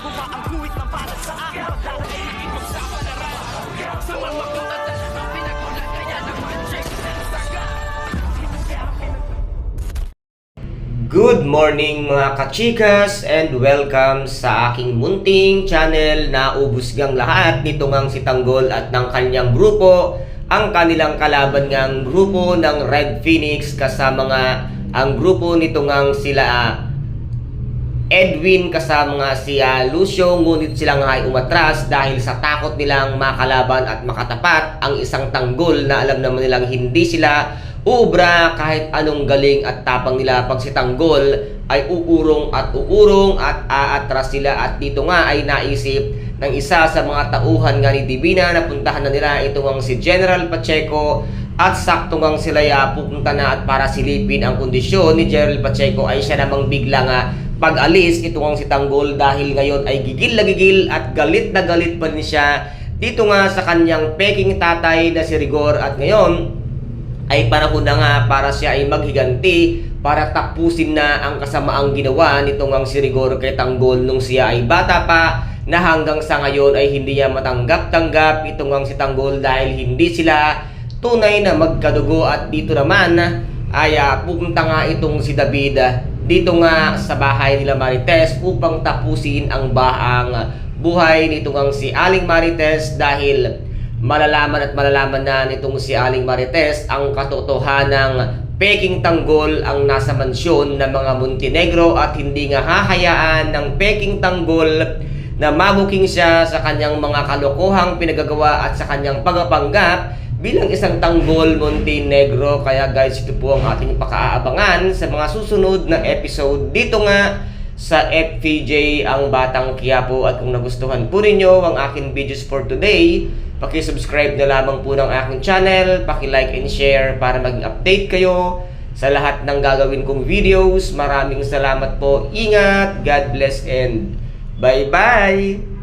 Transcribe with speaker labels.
Speaker 1: Ang guhit na para sa akin. Pagdadaig ipagsapalaran Sa mga katawan Ang pinagulat kaya naman Check saga
Speaker 2: Good morning mga kachikas and welcome sa aking munting channel. Na ubus lahat nito ngang si Tanggol at ng kanyang grupo. Ang kanilang kalaban ngang grupo ng Red Phoenix kasama nga ang grupo nito ngang sila ah, Edwin kasama nga si ah, Lucio ngunit sila nga ay umatras dahil sa takot nilang makalaban at makatapat ang isang tanggol na alam naman nilang hindi sila ubra kahit anong galing at tapang nila. Pag si tanggol ay uurong at uurong at aatras sila at dito nga ay naisip ng isa sa mga tauhan nga ni Divina na puntahan na nila. Ito ang si General Pacheco at sakto ngang sila ya pupunta na at para silipin ang kondisyon ni General Pacheco ay siya namang bigla nga pag-alis ito ang si Tanggol dahil ngayon ay gigil na gigil at galit na galit pa rin siya dito nga sa kanyang peking tatay na si Rigor. At ngayon ay panahon na nga para siya ay maghiganti para tapusin na ang kasamaang ginawa nitong ang si Rigor kay Tanggol nung siya ay bata pa na hanggang sa ngayon ay hindi niya matanggap-tanggap itong ang si Tanggol dahil hindi sila tunay na magkadugo. At dito naman ay ah, pupunta nga itong si David dito nga sa bahay nila Marites upang tapusin ang baang buhay nitong ang si Aling Marites dahil malalaman at malalaman na nitong si Aling Marites ang katotohanang peking tanggol ang nasa mansyon ng mga Montenegro at hindi nga hahayaan ng peking tanggol na mabuking siya sa kanyang mga kalokohang pinagagawa at sa kanyang pagapanggap bilang isang tanggol Montenegro. Kaya guys, ito po ang ating pakaabangan sa mga susunod na episode dito nga sa FPJ ang Batang Quiapo at kung nagustuhan po ninyo ang aking videos for today, paki-subscribe na lamang po ng aking channel, paki-like and share para maging update kayo sa lahat ng gagawin kong videos. Maraming salamat po. Ingat, God bless and bye-bye!